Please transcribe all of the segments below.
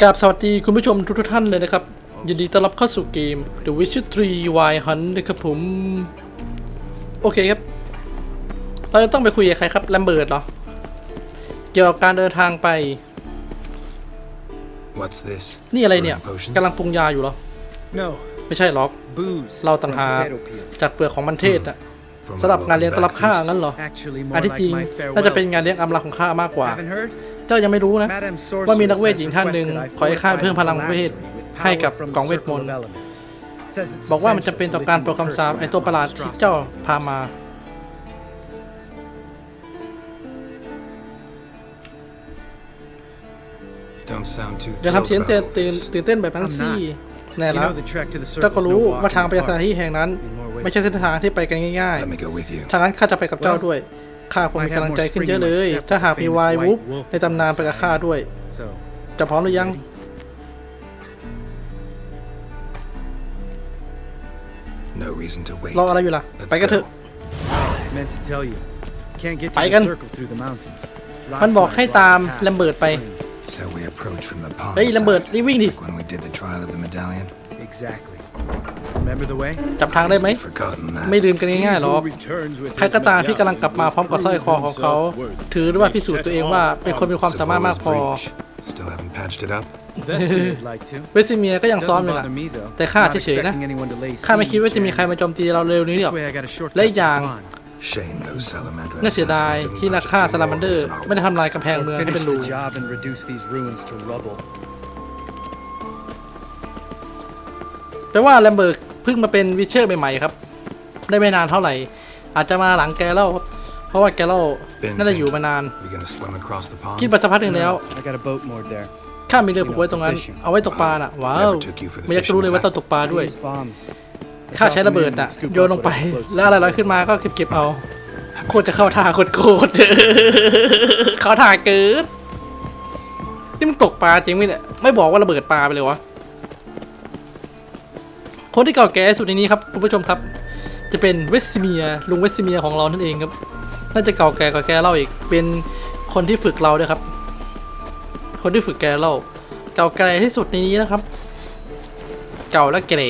กราบสวัสดีคุณผู้ชมทุกๆท่านเลยนะครับ ยินดีต้อนรับเข้าสู่เกม The Witcher 3 Wild Hunt นะครับผม โอเคครับ เราจะต้องไปคุยกับใครครับแลมเบิร์ดเหรอ เกี่ยวกับการเดินทางไป What's this? นี่อะไรเนี่ย Brewing potions? กำลังปรุงยาอยู่เหรอ No, ไม่ใช่หรอก booze. เราต่างหาก potato peels. จากเปลือกของมันเทศอะ From สำหรับ my งานเลี้ยงต้อนรับ welcome ข้า back งั้นเหรอ Actually, อัน more ที่จริง like my น่าจะเป็น farewell. งานเลี้ยงอำลาของข้ามากกว่า Haven't heard? เจ้ายังไม่รู้นะ Madam ว่ามีนัก Sorceress เวทหญิง has ท่านหนึ่ง requested I ขอให้ข้า fortify เพิ่มพลังเวท phylactery with ให้กับ power from กองเวท the ม circle นต์ of elements. Says it's บอกว่ามันจะเป็น essential ต่อ to การ lifting โปร the คำสาป curse ไอตัวประหลาด of ที่เจ้า monstrosity. พามา Don't sound too อย่า thrilled ทำเสียง about เต้น all ตื่น this. ตื่นเต้นแบบนั้นสิแน่ You แล้ว know the trek to the เจ้าก็ circle's รู้ no walk ว่าทาง in ไป the ยังสถาน park. ที่แห่งนั้น In more ways ไม่ใช่เส้นทางที่ไปกันง่าย Let me go with you. ๆถ้างั้นข้าจะไปกับเจ้าด้วย ข้าคงมีกำลังใจขึ้นเยอะเลย ถ้าหากมีวายวูฟในตำนานไปกับข้าด้วย So, จะพร้อมหรือยัง No reason to wait. รออะไรอยู่ล่ะ Let's ไปกันเถอะ go. meant to tell you. Can't get to ไป the กัน circle through the mountains. มันบอกให้ตามแลมเบิร์ตไป So we approach from the pond เฮ้ยแลมเบิร์ต side, รีบวิ่งดิ like when we did the trial of the medallion. Exactly. Remember the way? จับทางได้ไหม Easily forgotten that. ไม่ลืมกันง่ายๆหรอก ใครก็ตามที่กำลังกลับมาพร้อมกับสร้อยคอของเขา ถือหรือว่าพิสูจน์ตัวเองว่าเป็นคนมีความสามารถมากพอ Suppose breach. Still haven't patched it up. Vested like to. เวสซิเมียก็ยังซ้อม Doesn't อยู่ล่ะ bother me though. แต่ข้า Not เฉยๆนะ expecting anyone to lay ข้าไม่คิดว่าจะมี siege ใครมาโจมตีเราเร็วนี้ and- หรอก This way I got a shortcut และอีก to อย่าง the pond. Shame those salamander น่าเสียดาย assassins didn't ที่นัก launch a ฆ่า few ซาลามันเดอร์ arrows in ไม่ได้ our ทำลายกำแพงเมืองให้ Finish เป็นรู the job and reduce these ruins to rubble. แปลว่าแลมเบิร์กเพิ่งมาเป็นวิเชอร์ใหม่ๆครับ ได้ไม่นานเท่าไหร่ อาจจะมาหลังแกเล่าครับเพราะว่าแกเล่า Been น่าจะอยู่มานาน We gonna swim across the pond? คิดมาสักพักหนึ่งแล้ว No, I got a boat moored there. ข้ามีเรือผูกไว้ตรงนั้น เอาไว้ตกปลาน่ะ ว้าว Never took you for the ไม่อยากจะรู้เลยว่าต้องตกปลาด้วย Use bombs. ข้าใช้ระเบิดน่ะ โยนลงไป แล้วอะไรลอยขึ้นมาก็เก็บๆเอา โคตรจะเข้าท่าโคตรโคตรเข้าท่าเกิด นี่มันตกปลาจริงไหมเนี่ย ไม่บอกว่าระเบิดปลาไปเลยวะ คนที่เก่าแก่สุดในนี้ครับคุณผู้ชมครับ จะเป็นเวสซิเมียลุงเวสซิเมียของเรานั่นเองครับ น่าจะเก่าแก่กว่าแกเล่าอีก เป็นคนที่ฝึกเราด้วยครับ คนที่ฝึกแกเล่า เก่าแก่ที่สุดในนี้นะครับ เก่าและแก่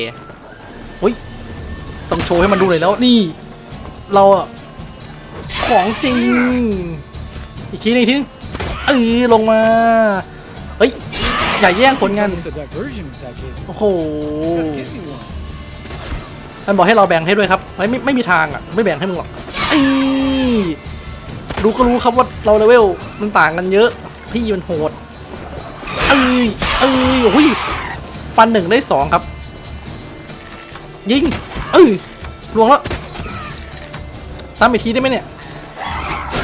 อุ้ยต้องโชว์ให้มันดูหน่อยแล้วนี่ เราอะของจริง อีกทีหนึงอีกทีนึงเออลงมาเฮ้ยอย่าแย่งผลงานโอ้โห มันบอกให้เราแบ่งให้ด้วยครับไม่ไม่ไม่มีทางอะไม่แบ่งให้มึงหรอกอีรู้ก็รู้ครับว่าเราเลเวลมันต่างกันเยอะ พี่มันโหดเอ้ยเอ้ยโอ้ยฟันหนึ่งได้สองครับ ยิงเอ้ยลวงแล้วซ้ำอีกทีได้ไหมเนี่ย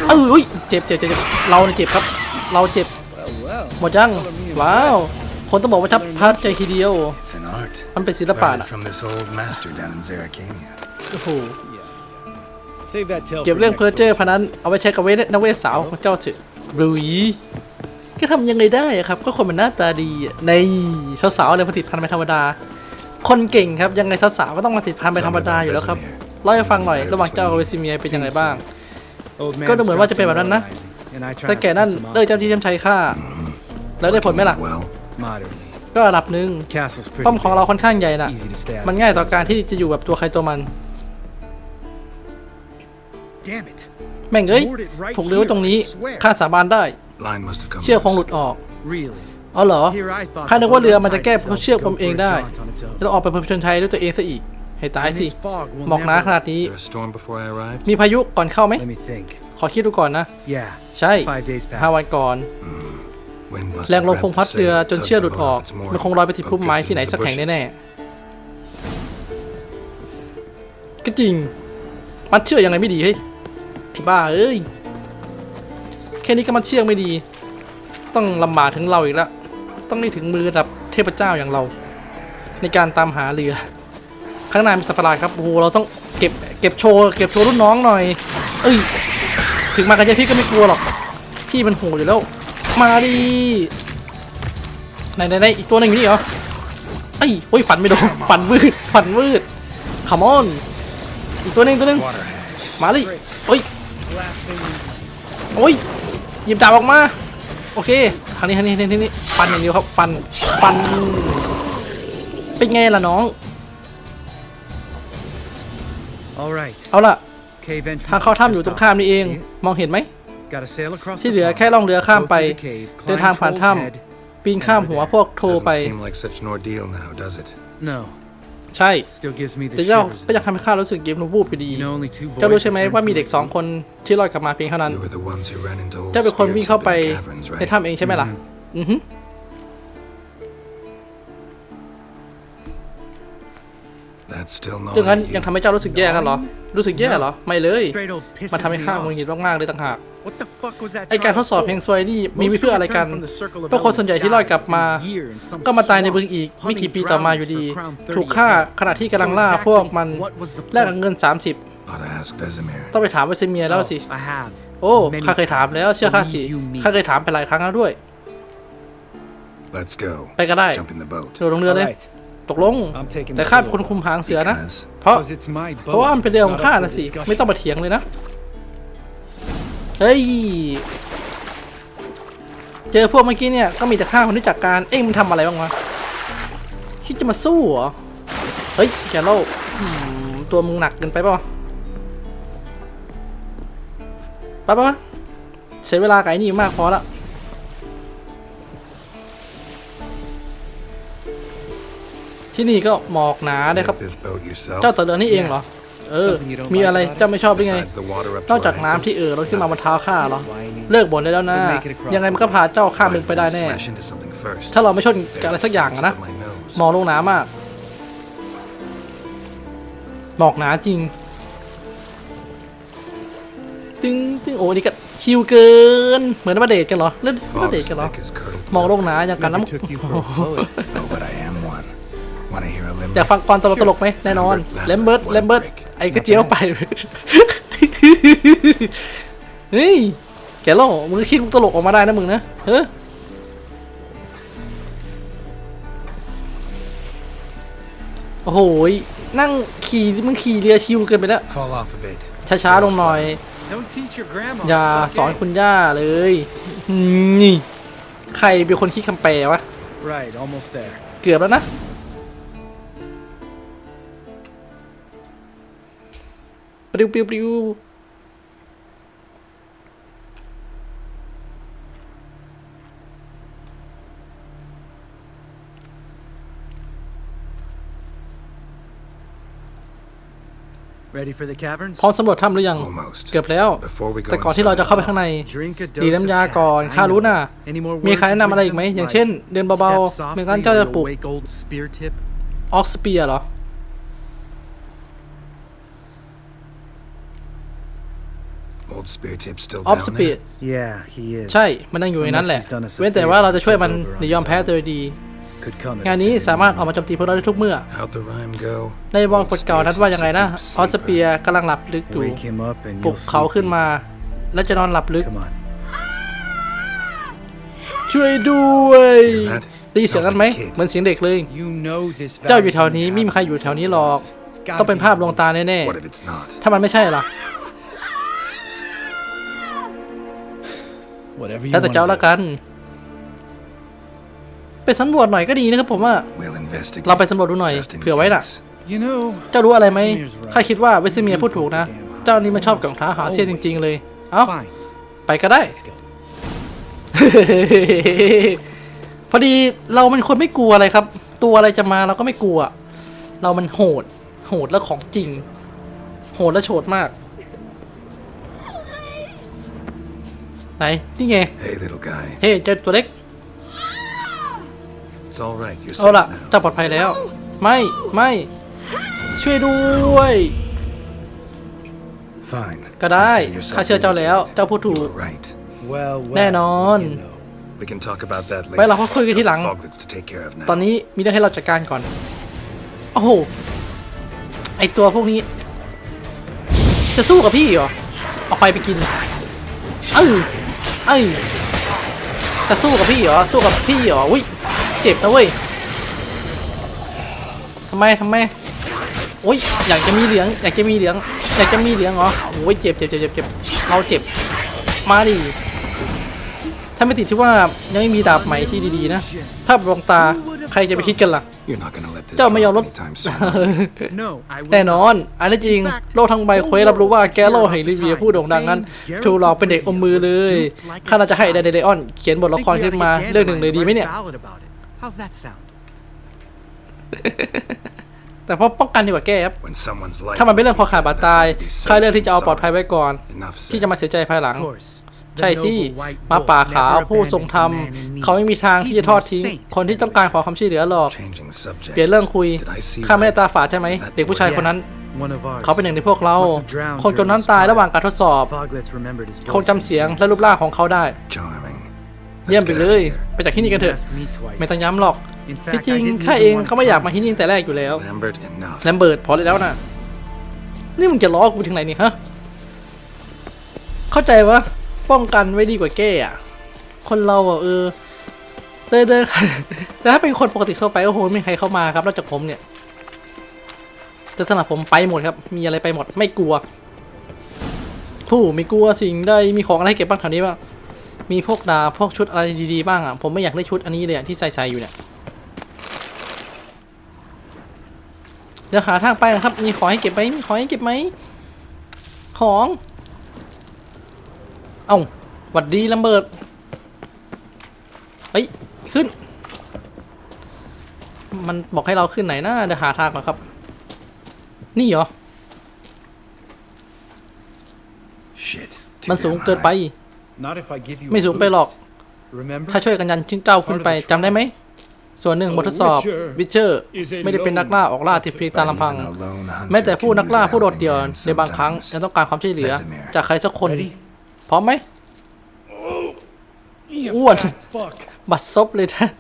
เอ้ยอุ้ยเจ็บเจ็บเจ็บเราเนี่ยเจ็บครับ เราเจ็บหมดยังว้าว คนต้องบอกว่าชับพัดใจทีเดียว It's an art. มันเป็นศิลปะ Learned นะ it from this old master down in Zeracania. โอ้โห Save that tail เก็บ for เรื่อง next เพอร์เจอร์ source. พนันเอาไว้ใช้กับเวทนักเวทสาวของเจ้าเถอะบลุยก็ทำยังไงได้อะครับ ก็คนมันหน้าตาดีอะในสาวๆอะไรมาติดพันไปธรรมดา คนเก่งครับยังไงสาวๆก็ต้องมาติดพันไปธรรมดาอยู่แล้วครับเล่าให้ฟังหน่อยระหว่างเจ้ากับเวซิเมียเป็นยังไงบ้าง Old man ก็ดูเหมือนว่าจะเป็นแบบนั้นนะ demoralizing, and I try แต่ not แก่ to นั่น piss him off. เลิกเจ้าที่เจ้าชัยฆ่าแล้วได้ผลไหมล่ะ Well, Moderately. ก็ระดับหนึ่ง Castle's pretty ป้อมของเรา big. ค่อนข้างใหญ่น่ะ Easy to stay out มัน of ง่าย each ต่อ other's การ way. ที่จะอยู่แบบตัวใครตัวมัน Damn it. แม่งเอ้ย ถูกเลี้ยวตรงนี้ข้าสาบานได้ line must have come เชือกคงหลุด loose. ออก Really? อ๋อเหรอ Here I thought ข้านึกว่า the เรือ boat มันจะ tied แก้ itself เชือก to ผม go เอง for a ได้ jaunt on its own. เราออกไปผจญชัยด้วยตัวเองซะอีก ให้ตาย And สิ this fog will หมอกหนาข never... นาดนี้ There a storm before I arrived? มีพายุก่อนเข้าไหม Let me think. ขอคิดดูก่อนนะ Yeah. ใช่ Five days ห้า past. วันก่อน Wind must แรงลมคงพัดเรือจนเชือกหลุดออก มันคงลอยไปติดพุ่มไม้ที่ไหนสักแห่งแน่ๆก็จริง มัดเชือกยังไงไม่ดีเฮ้ยบ้าเอ้ย แค่นี้ก็มัดเชือกไม่ดี ต้องลำบากถึงเราอีกแล้ว ต้องได้ถึงมือระดับเทพเจ้าอย่างเรา ในการตามหาเรือ ข้างหน้ามีสัตว์ประหลาดครับ โอ้โห เราต้องเก็บเก็บโชว์เก็บโชว์รุ่นน้องหน่อย เอ้ย ถึงมากันเยอะพี่ก็ไม่กลัวหรอก พี่มันโหดอยู่แล้ว มาดิไหนไหนไหนอีกตัวหนึ่งอยู่นี่เหรอเอ้ยโอ้ยฝันไม่โดนฝันวืดฝันวืดขมอนอีกตัวหนึ่งตัวหนึ่ง Water hag. มาดิโอ้ย Last thing we โอ้ยหยิบดาบออกมา โอเคทางนี้ทางนี้ทางนี้ทางนี้ฟันอย่างเดียวครับฟันฟันเป็นไงล่ะน้อง All right. เอาล่ะ Cave entrance. ทางเข้า is ถ้ำอยู่ just ตรงข้ามนี่เอง opposite. See it? มองเห็นไหม Gotta sail across ที่ the เหลือ pond, แค่ล่องเรือข้าม go ไป through the cave, เดิน climb ทางผ่าน Troll's ถ้ head. ำปีนข้ามหัวพวกโทร Doesn't ไป seem like such an ordeal now, does it? No, ใช่ still gives me the แต่เจ้า shivers. ก็ยังทำให้ข้ารู้สึกเย็นวูบไปดี You know, only two boys เจ้ารู้ใช่ไหม returned ว่ามี from เด็ก the สอง group. คนที่ลอยกลับมาเพียงเท่านั้น You were the ones who ran into old เจ้าเป็นคนวิ่งเข้าไป spear-tipped caverns, ใน right? ถ้ำเองใช่ไหมล่ะ อือฮึ That's still not เรื่องนั้น you. ยังทำให้เจ้ารู้สึกแย่กันเหรอ รู้สึกแย่เหรอ ไม่เลย Straight old pisses มันทำให้ me ข้า off. มึงหิดมากๆเลยต่างหาก ไอการทด trial สอบ for? เพลงซวยนี่มี Most ไว้ who เพื่ออะไรกัน return from the circle of พวกคนส่วนใหญ่ที่ลอยกลับมา elements died within a year in some ก็มาตายในบึง swamp, อีกไม่กี่ hunting ปีต่อมาอยู่ drownings ดี for Crown ถูก30ฆ่า ahead. ขณะที่กำลัง So ล่า exactly พวกมัน what was the แลกกับ point? เงิน 30 Ought to ask Vesemir. ต้องไปถามเวสเมียแล้วสิ Oh, I have. โอ้ Many ข้าเคยถามแล้ว times. เชื่อข้าสิ Believe you me. ข้าเคยถามไปหลายครั้งแล้วด้วย Let's go. ไปก็ได้ Jump in the boat. โดดลงเรือเลย Alright, ตกลง I'm taking แต่ the ข้าเป็น boat. คนคุมหางเสือนะ Because เพราะ Because it's my เพราะว่า boat, มันเป็นเรือของ not ข้า up for นะสิ discussion. ไม่ต้องมาเถียงเลยนะ เฮ้ย เจอพวกเมื่อกี้เนี่ย ก็มีแต่ข้าคนที่จัดการ เอ็งมันทำอะไรบ้างวะ คิดจะมาสู้เหรอ เฮ้ยแกโลอืมตัวมึงหนักเกินไปป่ะไปปะวะเสียเวลากับไอ้นี่มากพอละที่นี่ก็หมอกหนาได้ครับ Make this boat yourself. เจ้าต่อเรือนี่เองเหรอ เออ Something you don't มีอะไร like about it? เจ้าไม่ชอบหรือไง Besides the water up นอก to จาก our น้ำที่ ankles. เอ่อรถขึ้นมาบนเท้าข้าเหรอ Whining. เลิกบ่นได้แล้วนะ We'll make it across ยังไงมันก็พาเจ้าข้ามมึงไปได้แน่ Smash into something first. ถ้าเราไม่ชนกับอะไรสักอย่างอะนะ Tip of my nose. มองลงหนามาก หมอกหนาจริง ตึงตึงโอ้นี่ก็ชิวเกิน เหมือนมาเดทกันเหรอ เล่นมา Fog เดทกันเหรอ slick as curdled มองล milk. งหนาอย่างกัน Never น้ำ อยาก limerick? ฟังความตลกตลกๆไหมแน่นอน Lambert, เลมเบิร์ต Lambert, เลมเบิร์ต what a break. ไอ้กระเจียวไปเฮ้ยแกโลมึงคิดมุกตลกออกมาได้นะมึงนะเฮ้ยโอ้โหยนั่งขี่มึงขี่เรือชิวเกินไปแล้ว Fall off a bit. ช้าๆลงหน่อย Don't teach your grandma. อย่า suck สอน eggs. คุณย่าเลย นี่ ใครเป็นคนคิดคำแปลวะ Right, almost there. เกือบแล้วนะ ปลิวปลิวปลิวพ Ready for the caverns? ร้อมสำรวจถ้ำหรือยัง Almost. เกือบแล้ว Before we go แต่ก่อนที่เราจะเข้าไป inside, ข้างใน Drink a ดี dose น้ำ of ยาก่อน cats, I ข้ารู้ know. น่ะ Any more มี words ใคร of แนะนำอะไรอีกไหม wisdom? อย่าง Like เช่น เดินเบา step ๆไม่งั้น softly เจ้าจะ or ปลุก wake old spear tip. ออกสเปียร์เหรอ Old spear tip still ออฟ down สเปีย there? ร์ Yeah, he is. ใช่ มันนั่งอยู่ในนั้นแหละ Unless he's done us a เว้นแต่ว่าเราจะช่วยมัน favor to หรือยอมแพ้ keep over โดยดี Could come at งาน us นี้ any สามารถ moment. ออกมาโจมตีพวกเราได้ทุกเมื่อ How'd the rhyme go? ในวง Old กฎเก่า spear นั้นว่า tip's ยังไง a นะ deep ออสเปีย sleeper. กำลังหลับลึกอยู่ Wake him up and ปลุก you'll เขา sleep ขึ้นมา deep. แล้วจะนอนหลับลึก Come on. ช่วยด้วย Hear that? ได้ยินเสียงนั้นไหม Sounds like a kid. เหมือนเสียงเด็กเลย You know this เจ้าอยู่ valley's แถวนี้ไม่มีใครอยู่แถวนี้หรอก It's gotta ต้องเป็น be ภาพลวงตาแน่ What if it's not? ๆ ถ้ามันไม่ใช่ล่ะ Whatever you แล้วแต่ wanna เจ้า do. ละกัน ไปสำรวจหน่อยก็ดีนะครับผมว่า We'll investigate. เราไปสำรวจดูหน่อย just in เผื่อไว้น่ะ case. You know, เจ้ารู้อะไรไหม Vesimir's right. ข้าคิดว่าเวสเมียพูดถูกนะ เจ้านี่มันชอบกล่องท้าหาเสี้ยนจริง ๆ เลย เอ้า fine. ไปก็ได้ Let's go. พอดีเราเป็นคนไม่กลัวอะไรครับ ตัวอะไรจะมาเราก็ไม่กลัว เรามันโหด โหดและของจริง โหดและโฉดมาก ไหนนี่ไง Hey, little guy. เฮ้เจ้าตัวเล็ก It's all right. You're เอา safe ล่ะ now. เจ้าปลอดภัยแล้ว ไม่ไม่ ช่วยด้วย Fine. ก็ได้ Consider yourself ข้าเชื่อเจ้าแล้ว vindicated. เจ้าพูดถู You ก were right. Well, well. แน่นอน you know. We can talk about that later. ไว้เราค่อยคุยกันทีหลัง Foglets to take care of now. ตอนนี้มีเรื่องให้เราจัดการก่อน โอ้โห ไอตัวพวกนี้ จะสู้กับพี่เหรอ เอาไฟไปกินเอ้ย เอ้ยจะสู้กับพี่เหรอ สู้กับพี่เหรอ อุ้ย เจ็บนะเว้ยทำไมทำไมโอ้ย อยากจะมีเหลือง อยากจะมีเหลือง อยากจะมีเหลืองเหรอโอ้ย เจ็บเจ็บเจ็บเจ็บเราเจ็บ มาดิ ถ้าไม่ติดที่ว่ายังไม่มีดาบใหม่ที่ดีๆนะ ถ้าลองตาใครจะไปคิดกันล่ะ You're not gonna let this เจ้าไม่ยอม drop ลบ anytime soon. No, I will แน่นอน not. อันนี้จริง โลกทั้งใบเควสรับรู้ว่าแกโลแห่งลิเวียผู้โด่งดังนั้น ถูกหลอกเป็นเด็กอมมือเลยข้าน่าจะให้ไดเดออน เขียนบทละ Think คร we ขึ้น ought to มา get เรื่องหนึ่ง Dandelion เลย to ดีไหม write เนี่ย a ballad about it. How's that sound? แต่เพราะป้องกันดีกว่าแก้ครับ When someone's life ถ้ามันเป็นเรื่องคอขาดบาดตาย would be safe ข้าเลือกที่จะเอาปลอดภัย and ไว้ก่อน sorry. Enough ที่ said. จะมาเสียใจภายหลัง Of course. ใช่ The สิ noble white มา wolf ป่าขาว never ผู้ทรง abandons ธรร a ม man in need. เขาไม่มีทางที่จะทอดทิ้ง He's no saint, คนที่ต้องการขอความช่วยเหลือหรอก Changing subjects. เปลี่ยนเรื่องคุย Did I see ข้าไม่ได้ right? ตาฝาดใช่ไหม Was that เด็กผู้ชาย boy? คนนั้น One of ours. เขาเป็นหนึ่งในพวกเรา Must have drowned คนจนนั้น during ตาย his ระหว่างการทดสอบ Foglets remembered his คง voice จำเสียงและรูปร่างของเขาได้ Charming. เยี่ยม Let's ไป get เล out ย of here. ไปจากที่นี่กันเถอะ Ask me twice. ไม่ต้องย้ำหรอก In ที่ fact, จริ I ง didn't ข้า even เอง want เขา to ไม่อยาก come. มาที่นี่ตั้งแต่แรกอยู่แล้ว Lambert, enough. แลมเบิร์ตพอได้แล้วนะนี่มึงจะล้อกูถึงไหนนี่ฮะ เข้าใจว่า ป้องกันไว้ดีกว่าแก้อะคนเราอะเออเดินเดินแต่ถ้าเป็นคนปกติทั่วไปโอ้โหไม่มีใครเข้ามาครับนอกจากผมเนี่ยแต่สำหรับผมไปหมดครับ มีอะไรไปหมดไม่กลัวผู้ไม่กลัวสิ่งใดมีของอะไรเก็บบ้างแถวนี้บ้างมีพวกดาพวกชุดอะไรดีๆบ้างอะผมไม่อยากได้ชุดอันนี้เลยอะที่ใส่ๆอยู่เนี่ยเดี๋ยวหาทางไปนะครับ มีของให้เก็บไหมมีของให้เก็บไหมของ เอ้าหวัดดีลัมเบิร์ดเฮ้ย ขึ้น มันบอกให้เราขึ้นไหนนะเดี๋ยวหาทางก่อนครับ นี่เหรอ Shit. Too มันสูง damn เกินไป high. Not if I give you ไม่ a สูงไปหรอก boost. Remember? ถ้าช่วยกันยันชิ้นเจ้าขึ้นไปจำได้ไหม ส่วนหนึ่งบททดสอบวิเชอร์ไม่ได้เป็นนักล่าออกล่าที่เพียงตามลำพัง Even a lone hunter แม้แต่ผู้นักล่า can use ผู้โดดเดี่ยว outing hands ในบางครั้ง sometimes. ยังต้องการความช่วยเหลือ Vesemir จากใครสักคน Ready? พร้อมไหม You What? fat fuck. บัตรซบเลยท่าน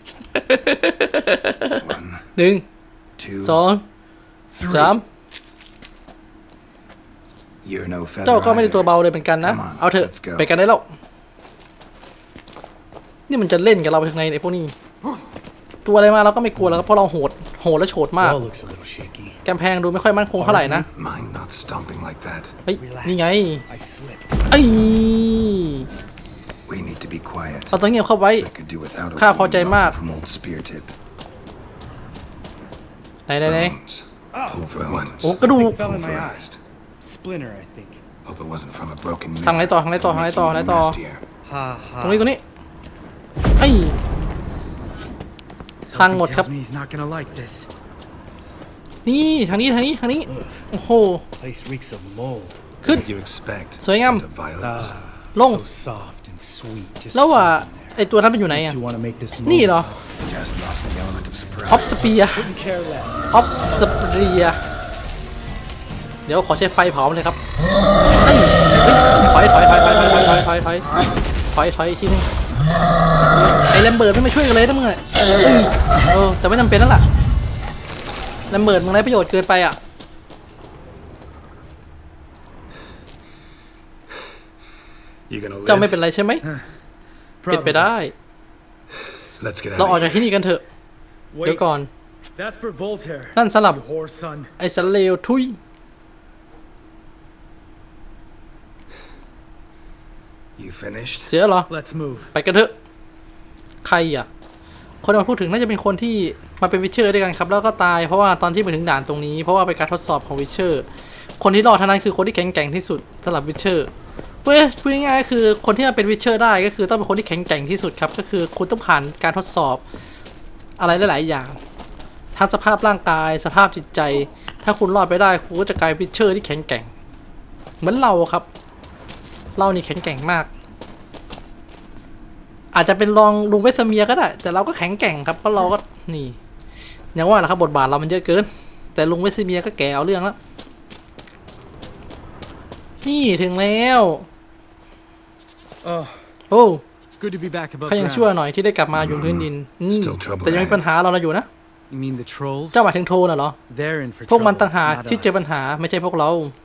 One, หนึ่ง two, สอง three. สาม You're no feather เจ้าก็ไม่ได้ either. ตัวเบาเลยเหมือนกันนะ Come on, เอาเถอะ let's go. ไปกันได้แล้ว นี่มันจะเล่นกับเราไปทางไหนไอ้พวกนี้ ตัวอะไรมาเราก็ไม่กลัวแล้วครับเพราะเราโหดโหดและโฉดมาก Wall looks a little shaky. กำแพงดูไม่ค่อยมั่นคงเท่าไหร่นะ Mind not stomping like that. เฮ้ย Relax. นี่ไง I slipped. ไอ้ย We need to be quiet. เราต้องเงียบเข้าไว้ I could do without a ข้าพอใจ wound มาก doctor from old spear tip. ไหนไหนไหน Bones. Pull for ones. โอ้กระดูก Fell in my eye. Pulverized. Splinter, I think. Hope it wasn't from a broken ทางไหน mirror. ต่อทางไหนต่อทางไหนต่อ Make ทางไหน you ต่อ nastier. Ha ha. ตรงนี้ตรงนี้ไอ้ ย Something Hang một tells cấp. me he's not gonna like this. นี่ทางนี้ทางนี้ทางนี้โอ้โห Place reeks of mold. ขึ้น What you expect? สวยงาม Scent of violets. Ah, Long. so soft and sweet. Just แล้วอะ sitting ไอตัวนั้นเป็นอยู่ไหน there. อะ Makes you want to make this นี่ mold. เหรอ Just lost the element of surprise. ออฟสเปีย Couldn't care less. ออฟสเปียเดี๋ยวขอใช้ไฟเผามันเลยครับเฮ้ยเฮ้ยถอยถอยถอยถอยถอยถอยถอยถอยถอยถอยอีกทีนึง ไอแลมเบิร์ดไม่มาช่วยกันเลยนะมึงอะเออเออแต่ไม่จำเป็นนั่นแหละแลมเบิร์ดมึงไร้ประโยชน์เกินไปอะ You gonna เจ้าไม่ live? เป็นไรใช่ไหมเป็นไป Probably. ได้ Let's get เราออก out จาก of ที่ here. นี่กันเถอะ เดี๋ยว Wait. ก่อน That's for Voltaire. นั่นสลับ You whore son. ไอ้สันเลวทุย You finished? เสียเหรอ Let's move. ไปกันเถอะ ใครอะ คนที่มาพูดถึงน่าจะเป็นคนที่มาเป็นวิเชอร์ด้วยกันครับ แล้วก็ตายเพราะว่าตอนที่มาถึงด่านตรงนี้ เพราะว่าเป็นการทดสอบของวิเชอร์ คนที่รอดเท่านั้นคือคนที่แข็งแกร่งที่สุดสำหรับวิเชอร์เว้ยพูดง่ายๆก็คือคนที่มาเป็นวิเชอร์ได้ก็คือต้องเป็นคนที่แข็งแกร่งที่สุดครับ ก็คือคุณต้องผ่านการทดสอบอะไรหลายๆอย่าง ทั้งสภาพร่างกาย สภาพจิตใจ ถ้าคุณรอดไปได้คุณก็จะกลายเป็นวิเชอร์ที่แข็งแกร่ง เหมือนเราครับ เรานี่แข็งแกร่งมาก อาจจะเป็นรองลุงเวสเมียก็ได้ แต่เราก็แข็งแกร่งครับเพราะเราก็นี่อย่างว่าแหละครับบทบาทเรามันเยอะเกิน แต่ลุงเวสเมียก็แก่เอาเรื่องแล้วนี่ถึงแล้ว Oh, โอ้ good to be back above เขายัง ground. ชั่วหน่อยที่ได้กลับมาอยู่พื้นดินอืม Still trouble แต่ยังมีปัญหาเราเราอยู่นะ You mean the trolls? เจ้าหมายถึงโทน่ะเหรอ They're in for พวกมัน trouble, ต่างหาก not ที่เจอ us. ปัญหาไม่ใช่พวกเรา I We ought to be careful.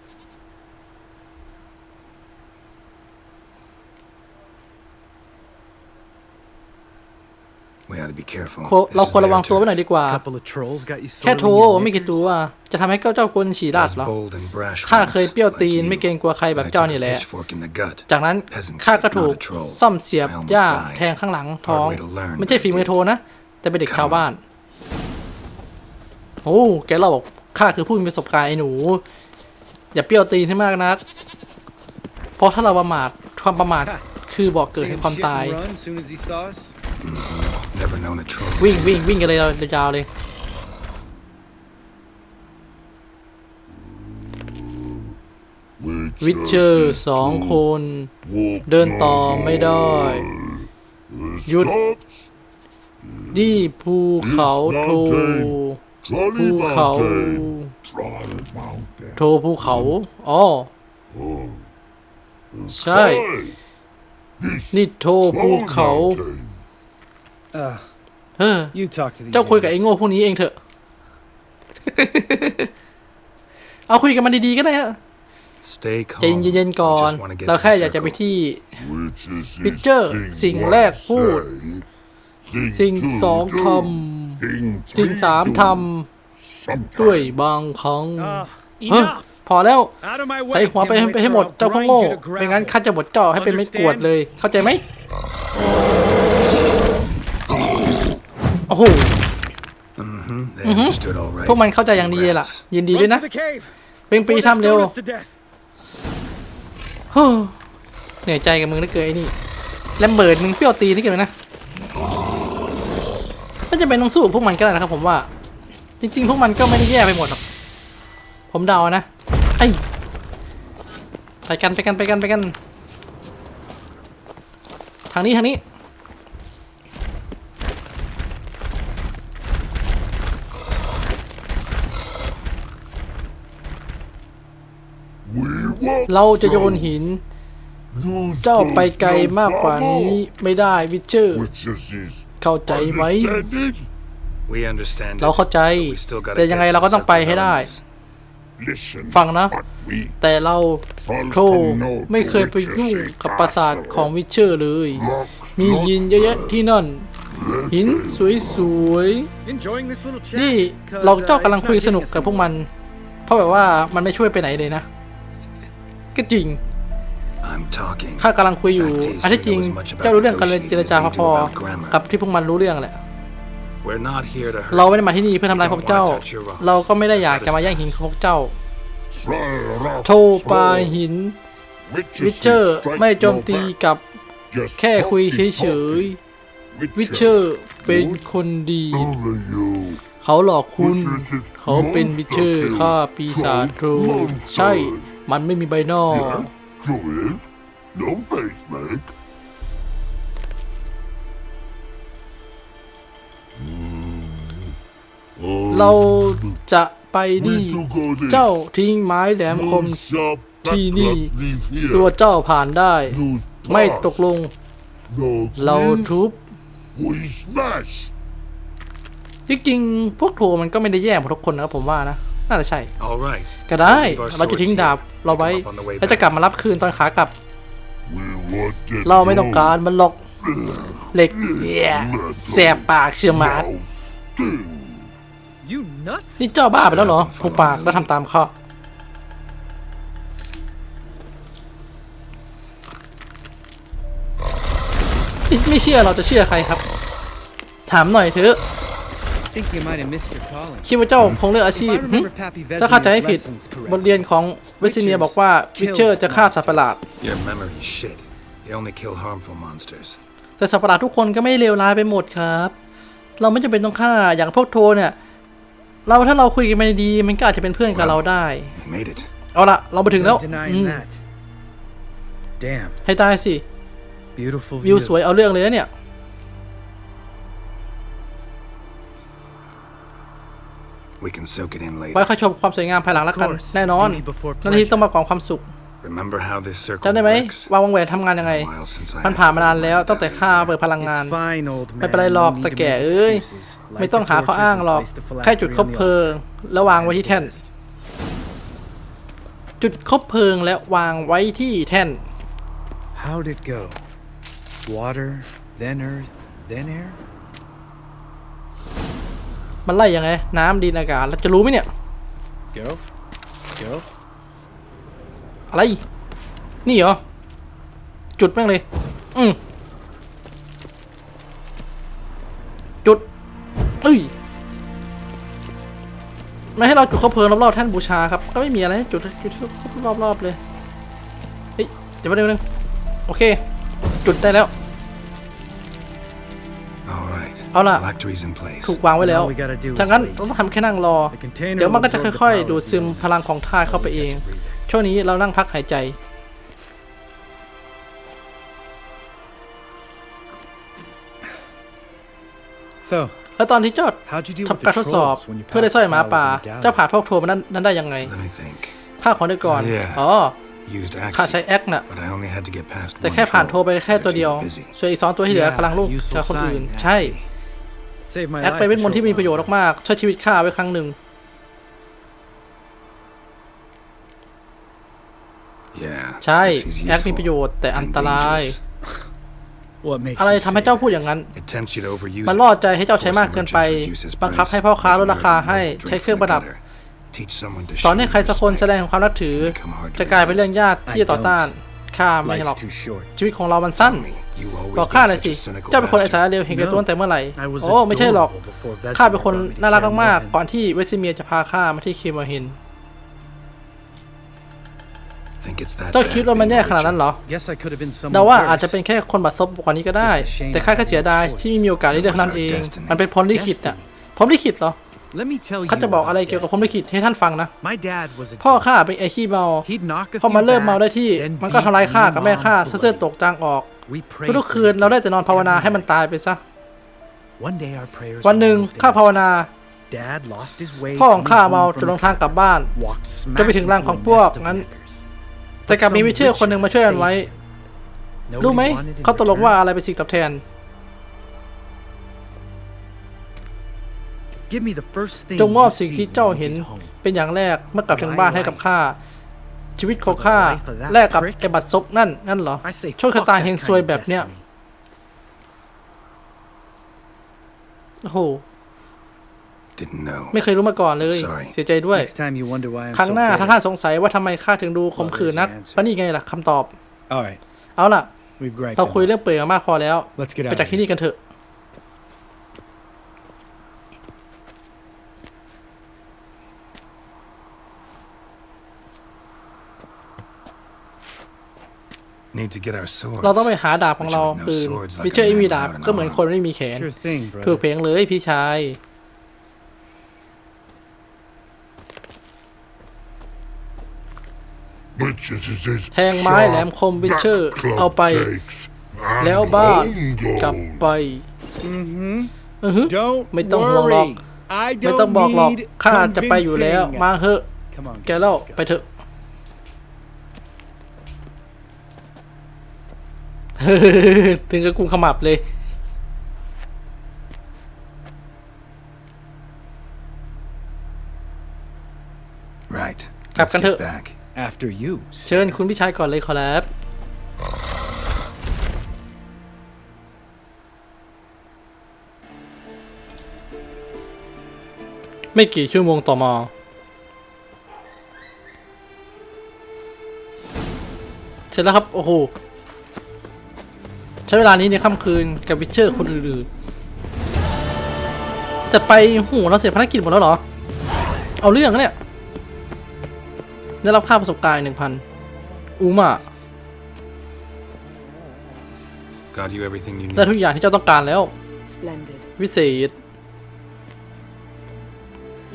โค This เรา is ควรระวัง their ตัวไว้หน่ turn. อยดีกว่า couple of trolls got you แค่ sorting โทร your ไม่กี่ knickers? ตัว จะทำให้เจ้าคนฉี่ราด Us เหรอ bold and brash ข้าเคย ones เปรี้ยว like ตีน you. ไม่เกรงกลัวใครแบบ When I เจ้า took นี่ a แหละ pitchfork in the gut. จากนั้น Peasant ข้า kid, ก็ถูก not a troll. ซ่อมเสียบ I almost หญ้า died. แทงข้างหลังท้อง way to learn, ไม่ใช่ but I ฝีมือ did. โทนะ แต่เป็นเด็ก Come ชาวบ้าน โอ้แกเราบอกข้าคือผู้มีประสบการณ์ไอ้หนู อย่าเปรี้ยวตีนให้มากนัก เพราะถ้าเราประมาทความประมาทคือบอกเกิด See แห่ him งความ shit ตาย and run as soon as he saw us? Never known a troll. วิ่งวิ่งวิ่งกันเลยเรายาวๆเลย วิเชอร์สองคน เดินต่อไม่ได้ หยุด นี่ภูเขาโทภูเขาโทภูเขาอ๋อใช่ นี่โทภูเขา Uh, เออ you talk to these เจ้าคุยกับไอ้ idiots. โง่พวกนี้เองเถอะ เอาคุยกันมันดีๆก็ได้ฮะ Stay ใจ calm. เย็นๆก่อน We just wanna get เรา to แค่ the อยากจะไป circle. ที่ Picture พิเจอร์สิ่งแรกพูด สิ่งสองทำสิ่งสามทำด้วยบางครั้ง Ah, เฮ้ย enough! พอแล้ว Out of my ใส่ way, หัวไปให้ dimwits, ไปให้ or หมด I'll เจ้าพวก grind โง่ you to ไม่งั้น gravel. ข้าจะบดเจ้าให้เป็นไม่กวดเลย เข้าใจไหมโอ้โห They understood all right. พวกมันเข้าใจอย่างดีเลยล่ะ Congrats. ยินดีด้วย Run นะ for the cave เป็นปี before they ทำเร็ว stone us to death. ฮู้เหนื่อยใจกับมึงเหลือเกินไอ้นี่แลมเบิร์ดมึงเปรี้ยวตีนี่เกินไปนะไม่จะเป็นต้องสู้กับพวกมันก็ได้นะครับผมว่า จริง ๆ พวกมันก็ไม่ได้แย่ไปหมดหรอก ผมเดานะไอ้ยไปกันไปกันไปกันไปกัน ทางนี้ทางนี้ เราจะโยนหิน เจ้าไปไกลมากกว่านี้ไม่ได้วิเชอร์ เข้าใจไหม We understand. เรา it, เข้าใจ but we still gotta แต่ยังไง get to เราก็ the ต้องไป circle ให้ได้ Listen, ฟังนะ but we แต่เราโทรไม่เคยไปยุ่งกับปราสาทของวิเชอร์เลย มีหินเยอะแยะที่นั่น หินสวย Enjoying this little ๆ chat. นี่ 'cause, เรา uh, เจ้ากำลัง it's คุย not สนุก getting us กับพวกมัน anywhere. เพราะแบบว่ามันไม่ช่วยไปไหนเลยนะ ก็จริง I'm talking. ข้ากำลังคุยอยู่ อันที่จริง เจ้ารู้เรื่องกันเลยเจรจาพอๆกับที่พวกมันรู้เรื่องแหละ We're not here to hurt เราไม่ได้มาที่นี่เพื่อทำลาย We พว don't กเจ้า wanna touch your rocks. เราก็ไม่ได้อยากจะมาแย่งหินของพวกเจ้า Try โทรปลาหิน วิเชอร์ไม่โจมตีกับแค่คุยเฉยๆ วิเชอร์เป็นคนดี เขาหลอกคุณ เขาเป็นวิเชอร์ฆ่าปีศาจโทรใช่ มันไม่มีใบหน้า Yes, true is. No face make. เราจะไปนี่ เจ้าทิ้งไม้แหลมคมที่นี่ ตัวเจ้าผ่านได้ ไม่ตกลง เราทุบ We smash. จริงๆพวกโทรมันก็ไม่ได้แย่หมดทุกคนนะครับผมว่านะ น่าจะใช่ All right. ก็ได้ We'll leave our เราจะทิ้ง swords ดาบ here. เรา Pick ไว้ them up on the way แล้วจะ back. กลับมารับคืนตอนขากลับ We want it เราไม่ต้องการมันหรอกเหล็กเหี้ยแสบปากเชื่อหมาด You nuts? นี่เจ้าบ้าไปแล้วเหรอผูกปากแล้วทำตามข้อไม่ไม่เชื่อเราจะเชื่อใครครับ ถามหน่อยเถอะ I think you might have missed your calling. คิดว่าเจ้าคงเลือกอา If ชีพ I หึ remember Pappy ถ้าเข้าใจไม่ Vesemir's ผิด lessons บทเรียน correctly, ของเวสเนียบอกว่าวิเชอร์จะฆ่าสัตว์ประหลาด Your memory's shit. You only kill harmful monsters. แต่สัตว์ประหลาดทุกคนก็ไม่เลวร้ายไปหมดครับ เราไม่จำเป็นต้องฆ่าอย่างพวกโทเนี่ย เราถ้าเราคุยกันไม่ดีมันก็อาจจะเป็นเพื่อนกับเราได้ We made it. เอาละเรามาถึงแล้ว No อื denying ม that. Damn, ให้ตายสิ beautiful วิว view. สวยเอาเรื่องเลยนะเนี่ย We can soak it in ไว้ later. ค่อยชมความสวยงามภายหลังแล้วกัน Of course, แน่นอน beauty before นาทีต้องมาก่อนความสุข Remember how this circle จำได้ไหม works? วางวงแหวนทำงานยังไง A while since I มัน had ผ่าน to มานาน remind แล้วตั้งแต่ that ข้า I เปิดพลังงาน It's fine, old man. ไม่เป็นไรหรอก No need ตะ to แก่ make เอ้ย excuses. Light ไม่ต้อง the หาข้อ torches อ้าง and หรอก place the แค่จุด phylactery คบ on the เพลิง altar. แล้ววางไว้ And ที่ do แท่น the rest. จุดคบเพลิงและวางไว้ที่แท่น How'd it go? Water, then earth, then air? มันไล่ยังไง น้ำดินอากาศเราจะรู้ไหมเนี่ย Geralt? Geralt? อะไร นี่เหรอ จุดแม่งเลย อืมจุดเอ้ยไม่ให้เราจุดข้าวเพลิงรอบๆแท่นบูชาครับ ก็ไม่มีอะไรให้จุดจุดที่รอบๆเลยเฮ้ยเดี๋ยวแป๊บนึงโอเค จุดได้แล้ว All right. Hold up. Phylactery's in place. ถูกวางไว้แล้ว All we gotta do is ถ้างั้น wait. ต้องทำแค่นั่งรอ The container เดี๋ยวมันก็จะ will absorb the ค่อย power ๆดูดซึม within พลังของธาตุเข้าไปเอง Catch a breather. ช่วงนี้เรานั่งพักหายใจ So, แล้วตอนที่เจ้า how'd you deal with ทำ the การทดสอบ trolls when you เพื่อได้ passed สร้อย the หมา trial ป่า with the medallion? เจ้าผ่าพวกโทรมันนั้นนั้นได้ยังไง Let me think. ข้าขอได้ก่อน Oh, yeah. อ๋อ Used ข้าใช้ Axie, แอคน่ะ but I only had to get past แต่ one แค่ผ่าน troll. โทรไปแค่ตัว They're เดียว too busy. ส่วนอีกสองตัวที่เหลือ Yeah, กำลังลูก useful กับคนอื่น sign, ใช่ Axie. Saved my แอค life เป็นเวท a มนต์ที่ short มีประโยชน์ while ago. มากๆช่วยชีวิตข้าไว้ครั้งหนึ่ง Yeah. ใช่ Axie's แอคมี useful ประโยชน์แต่อัน and ตราย dangerous. What makes อะไร you ทำให้ say เจ้า that? พูดอย่างนั้น It tempts you to overuse มัน it. ล่อใจให้เจ้าใช้ Force มาก a เกินไป merchant to reduce his บังคับ price, ให้พ่อค้า make ล an ดราคา urgent ให้ drink ใช้ from เครื่อง the ประดับ gutter. Teach someone to สอนให้ show ใครสักคน respect. แสดงความนับถือ Become hard to จะกลายเป็นเรื่อง resist. ยากที่จะต่อต้านข้าไม่ให้หรอก Life's too short. ชีวิตของเรามันสั้น Tell me, you always บอกข้า been หน่อย such สิ a cynical เจ้าเป็นคนไอ้สาร bastard. เร็วเห็นแก่ตัวตั้งแต่เมื่อไหร่ I was โอ้ ไม่ใช่หรอก adorable before ข้าเป็น Vesemir คน brought me to น่ารัก Kaer มากๆ Morhen. ก่อนที่เวสซิเมียร์จะพาข้ามาที่เคมอร์เฮน Think it's that เจ้า bad คิดว่ามัน being แย่ a ขนาดนั้นเหรอ Guess I could have been เดา someone ว่าอาจจะ worse. เป็นแค่คนบัดซบกว่านี้ก็ได้ Just a shame แต่ข้าแค่เสียดาย I had no ที่ไม่มีโอกาสได้เลือกเท่านั้นเอง Destiny มันเป็นพรลิขิตอะพรลิขิตเหรอ Let me tell you ข้าจะบอกอะไร about เกี่ยวกับพร destiny. ลิขิตให้ท่านฟังนะ My dad was a พ่อ drunk. ข้าเป็นไอ้ขี้เมา He'd knock a พอ few มาเริ่มเมาได้ back, ที่ then มันก็ทำร้าย beat ข้า me กับแม่ mom ข้าซะเสื้อ bloody. ตกจางออก We prayed ทุก for คืน his เราได้ death แต่นอนภาวนา every ให้มัน night. ตายไปซะ One day our prayers วันหนึ่ง were almost ข้าภาวนา answered. Dad lost his way พ่อของ coming ข้า home เมา from จนหล the งทางกลับ tavern, บ้าน walked จนไป smack ถึงรัง into ของ a พวก nest of นั้น knickers. แต่กลับมีวิเชอร์คนหนึ่งมาช่วยกันไว้ Nobody รู้ไหม wanted in เขาตกลง return. ว่าอะไรเป็นสิ่งตอบแทน Give me the first thing จงมอบ you สิ่ง see ที่เจ้า when you เห็น get home. เป็นอย่างแรกเมื่อกลับถึงบ้านให้กับข้า ชีวิตของข้า For the life of that แลกกับ prick? ไอ้บัตรซบนั่นนั่นเหรอ I say โชคชะ fuck ตา that เฮง kind ซวย of แบบเนี้ย destiny. โอ้โห Didn't know. ไม่เคยรู้มาก่อนเลย Sorry เสียใจด้วย Next time you wonder why I'm ครั้ง so หน้า bitter. ถ้าท่านสงสัยว่าทำไมข้าถึงดูข่มขืนนัก Well, there's your answer. ก็นี่ไงล่ะคำตอบ All right, เอาล่ะ we've griped เราคุย enough. เรื่องเปื่อยมามากพอแล้ว Let's get ไป out จาก of ที่ here. นี่กันเถอะ Need to get our swords. เราต้องไปหาดาบของเรา Which with no ปืน swords like วิเชอร์ a ไม่ man มีดาบ without an ก็เหมือน arm. คนไม่มีแขน Sure thing, ถูก brother. เพลงเลยพี่ชาย Which is his แทงไม้แหลมคมวิเชอร์เอาไป แล้วบ้านกลับไปอือฮึ Don't ไม่ต้องห่วงหรอก worry. I ไม่ต้อง don't บอกหรอก need ข้าจะไปอยู่แล้ว convincing. มาเหอะ Come on, แกเล่า let's go. ไปเถอะ ถึงกับกุมขมับเลย Right. Cặp Let's cẩn get thận. back. After you. เชิญคุณพี่ชายก่อนเลยขอรับไม่กี่ชั่วโมงต่อมาเสร็จแล้วครับ โอ้โห ใช้เวลานี้ในค่ำคืนกับวิเชอร์คนอื่นๆจัดไปโหูเราเสร็จภารกิจหมดแล้วเหรอ เอาเรื่องนะเนี่ย ได้รับค่าประสบการณ์หนึ่งพันอูมา Got you everything you ได้ need. ทุกอย่างที่เจ้าต้องการแล้ว Splendid. วิเศษ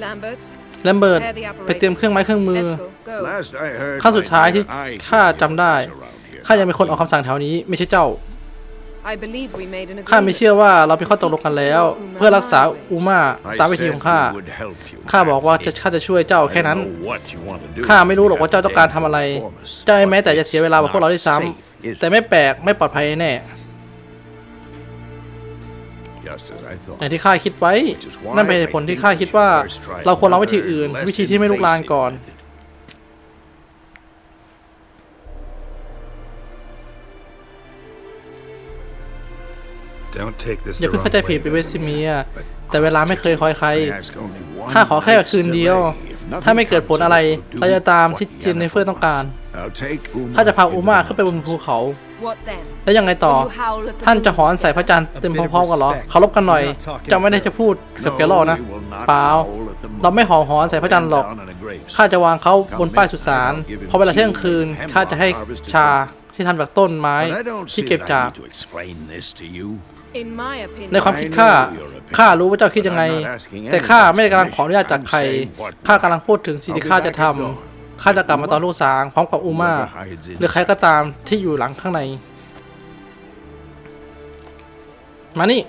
Lambert, แลมเบิร์ต prepare the ไปเตรียมเครื่องไม้เครื่องมือ Esco, go. Last I heard, ครั้งสุดท้ายที่ my dear, I ข้า hear จำได้ things around here. ข้ายังเป็นคนออกคำสั่งแถวนี้ไม่ใช่เจ้า ข้าไม่เชื่อ agreement ว่าเราเป็นข้อตกลงกันแล้ว to seek to เพื่อรักษา cure Uma อูมา I ตามวิธี said ของข้า we would help you, ข้าบอกว่าจะ Patsy. ข้าจะช่วยเจ้า I แค่ don't นั้น know what you want to do. ข้าไม่รู้หรอกว่าเจ้า You ต้องการ have ทำอะไร to inform us, เจ้าไม่ but แม้แต่จะ it's เสียเวลากับพวกเราด้วยซ้ not safe, ำ is แต่ it? ไม่แปลกไม่ปลอดภัยแน่ Just as I thought. อย่างที่ข้าคิดไว้ Which is why นั่นเป็นเหตุผลที่ข้าคิดว่า I think we should first try เราควรลองวิธี another, อื่น less วิธีที่ไม่ลุกลาน invasive ก่อน อย่า the เพิ่ง wrong เข้าใจผิด way, ไปเวส Vesemir, เมีย but แต่เวลาไม่เคยคอยใคร Ask only one ข้าขอแค่ night's คืนเดียว delay. If nothing ถ้าไม่เกิดผลอะไร comes of it, เราจะตามที่ what เจนนิเฟอร์ Yennefer ต้องการ wants. I'll take Uma ข้าจะพา into อูมา the ขึ้นไปบนภู mountains. เขา What then? แล้วยังไงต่อ Will you howl at the ท่านจะ moon หอนใส่พระจันทร์ together? เต็มพร้อมๆกันเหรอเคารพกันหน่อยจะไม่ได้จะพูดกับแกลอนะ No, we will not เปล่า howl at the moon. เราไม่หอหอนใส่พระจันทร์หรอก Down on a grave ข้าจะวางเขาบนป้ายสุสานพอเวลาเที่ยงคืน ข้าจะให้ชาที่ทำจากต้นไม้ But I don't ที่ see เก็บ that จาก I need to explain this to you. In my opinion, ในความคิดข้า ข้ารู้ว่าเจ้าคิดยังไง แต่ข้าไม่ได้กำลังขออนุญาตจากใคร ข้ากำลังพูดถึงสิ่งที่ข้าจะทำข้าจะกลับมาตอนลูกสางพร้อมกับอูมาหรือใครก็ตามที่อยู่หลังข้างใน มานี่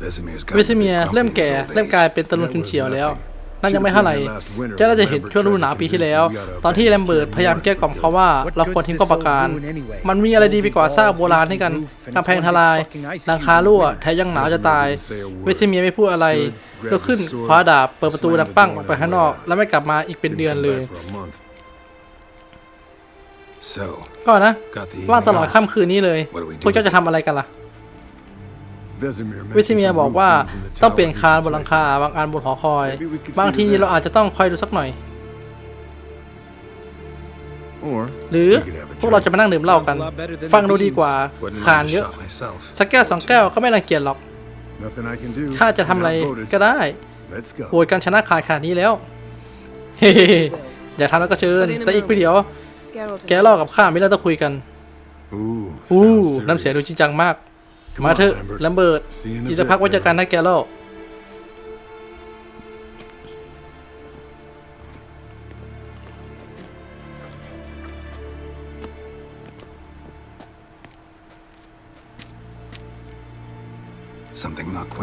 เวสเมียเริ่มแก่เริ่มกลายเป็นตะลุนชุนเฉียวแล้วนั่นยังไม่เท่าไหร่เจ้าน่าจะเห็นช่วงฤดูหนาวปีที่แล้ว ตอนที่แลมเบิร์ตพยายามแก้กล่อมเขาว่าเราควรทิ้งป้อมปราการ มันมีอะไรดีไปกว่าซากโบราณให้กันกำแพงทลายหลังคารั่วแถมยังหนาวจะตาย เวสเมียไม่พูดอะไรลุกขึ้นคว้าดาบเปิดประตูดังปั้งออกไปข้างนอก แล้วไม่กลับมาอีกเป็นเดือนเลย So, ก็นะ got the ว่าง evening ตลอด off. ค่ำคืนนี้เลย What do we do? พวกเจ้าจะทำอะไรกันล่ะ Vesemir วิสิเมียบอกว่าต้องเปลี่ยนคานบนหลังคาบางอันบนหอคอย บางทีเราอาจจะต้องคอยดูสักหน่อย Or หรือพวกเราจะมานั่งดื่มเหล้ากัน ฟังดูดีกว่า Wouldn't ขาน mind a เยอะ shot myself. สักแก้วสองแก้วก็ไม่รังเกียจหรอก nothing I can do. ข้าจะทำอะไร You're outvoted. ก็ได้ Let's โห go. วตกันชนะขาดขนาดนี้แล้วเฮ้อย่าทำแล้วก็เชิญ แต่อีกประเดี๋ยว Geralt แกเล่ากับข้าไม่ได้ต้องคุยกัน Ooh, อู้ sounds น้ำเสียงดู serious. จริงจังมาก Come มา on, เถอะ Lambert. แลมเบิร์ต See you in a อีกสักพัก bit, ไว้เจอกัน Lambert. นะแกเล่า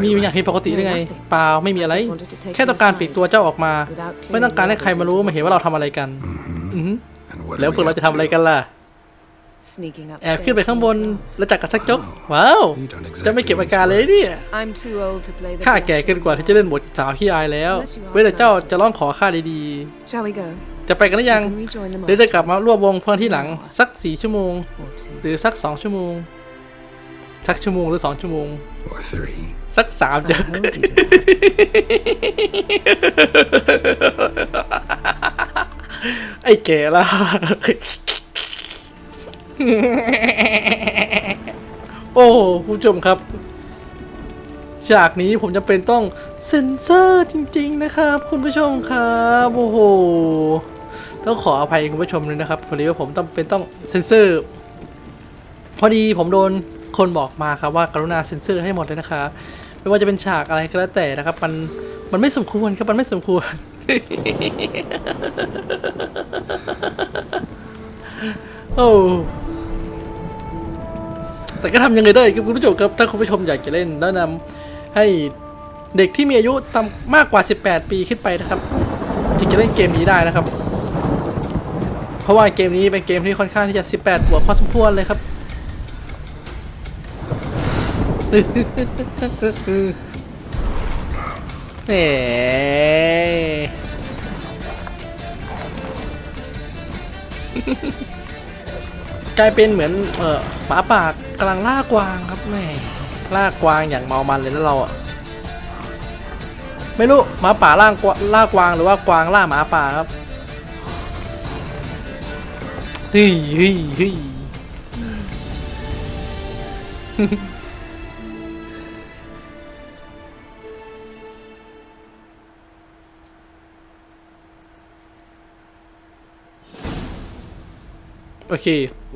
มีอยู่อย่างผิดปกติได้ไงเปล่าไม่มีอะไร แค่ต้องการปลีกตัวเจ้าออกมา ไม่ต้องการให้ใครมารู้มาเห็นว่าเราทำอะไรกันอือหือ And what แล้ว do พวก we เรา have จะ to ทำอะไร do? กันล่ะ Sneaking แอบขึ้นไป upstairs ข้างบน tomorrow. แล้วจัดกันสักจกว้าว You don't exactly จะไม่เก็บอาการเลยเนี่ย I'm too old to play the ข้าแก่ blushing เกินกว่าที่จะเล่นบทสาวขี้อายแล้ว Unless you ask เว้นแต่เจ้า nicely. จะร้องขอข้าดี Shall we go? ๆจะไปกันหรือยัง We can rejoin them หรือจะกลับมาร่วมวงเพื่อนที่หลังสักสี่ชั่วโมง or two. หรือสักสองชั่วโมง สักชั่วโมงหรือสองชั่วโมง Or three. สักสาม I เดือน told you to. ไอ้แก่ละ โอ้คุณผู้ชมครับ ฉากนี้ผมจำเป็นต้องเซ็นเซอร์จริง ๆ นะครับ คุณผู้ชมครับโอ้โหต้องขออภัยคุณผู้ชมเลยนะครับพอดีว่าผมต้องเป็นต้องเซ็นเซอร์ พอดีผมโดนคนบอกมาครับว่ากรุณาเซ็นเซอร์ให้หมดเลยนะคะไม่ว่าจะเป็นฉากอะไรก็แล้วแต่นะครับ มันมันไม่สมควรครับมันไม่สมควร โอ้ แต่ก็ทำยังไงได้ครับคุณผู้ชมครับ ถ้าคุณผู้ชมอยากจะเล่นแนะนำให้เด็กที่มีอายุต่ำมากกว่า 18 ปีขึ้นไปนะครับถึงจะเล่นเกมนี้ได้นะครับ เพราะว่าเกมนี้เป็นเกมที่ค่อนข้างที่จะ 18บวกพอสมควรเลยครับแหมกลายเป็นเหมือนเออหมาปาก กำลังล่ากวางครับแม่ล่ากวางอย่างเมามันเลยแล้วเราอะไม่รู้หมาป่าล่างกวล่ากวางหรือว่ากวางล่าหมาป่าครับเฮ้ยเฮ้ยเฮ้ย โอเค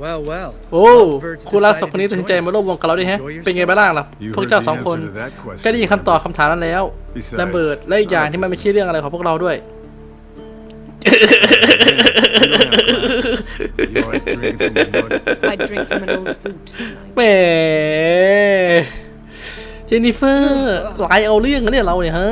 Well, well. โอ้ Lovebirds คู่รักสอง decided คนนี้ to ตัดสินใจ join มาร่วมวงกับเราดิ us. ฮะ Enjoy เป็นไง yourself. บ้างล่ะ You พวก heard เจ้า the สองคน answer to that question, ก็ได้ยินคำตอบคำถามนั้นแล้ว Besides, แลมเบิร์ดและอีกอย่างที่มันไม่ใช่เรื่องอะไรของพวกเราด้วย You like drinking from the mud? I drink from an old boot tonight. แหมเจนนิเฟอร์ไลายเอาเรื่องกันเนี่ยเราเนี่ยฮะ